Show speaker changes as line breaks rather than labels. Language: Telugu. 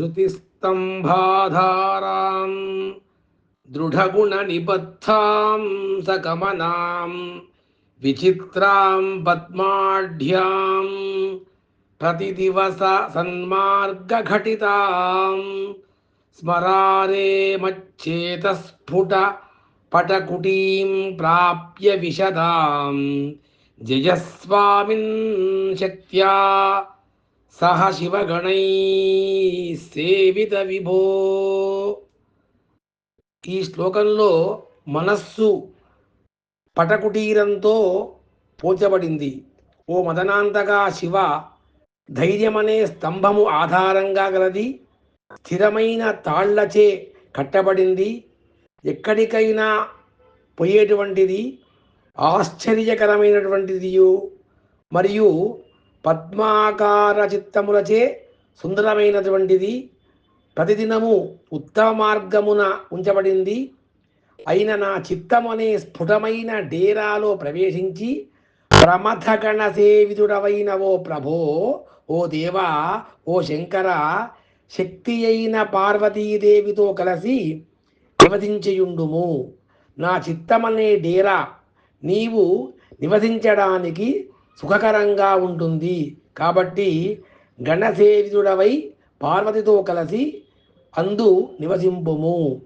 धृतिस्तम्भाधारां दृढगुणनिबद्धां सकमनां विचित्रां पद्माढ्यां प्रतिदिवस स्मरारे मच्चेतस्फुटपटकुटीं प्राप्य विशदां। जयस्वामिन् शक्त्या సహ శివగణై సేవిత విభో. ఈ శ్లోకంలో మనస్సు పటకుటీరంతో పోల్చబడింది. ఓ మదనాంతగా శివ ధైర్యమనే స్తంభము ఆధారంగా గలది స్థిరమైన తాళ్ళచే కట్టబడింది ఎక్కడికైనా పోయేటువంటిది ఆశ్చర్యకరమైనటువంటిది మరియు పద్మాకార చిత్తములచే సుందరమైనటువంటిది ప్రతిదినము ఉత్తమ మార్గమున ఉంచబడింది. అయిన నా చిత్తము అనే స్ఫుటమైన డేరాలో ప్రవేశించి ప్రమథగణ సేవితుడవైన ఓ ప్రభో ఓ దేవా ఓ శంకర శక్తి అయిన పార్వతీదేవితో కలిసి నివసించియుండుము. నా చిత్తమనే డేరా నీవు నివసించడానికి సుఖకరంగా ఉంటుంది. కాబట్టి గణసేవితుడవై పార్వతితో కలిసి అందు నివసింపుము.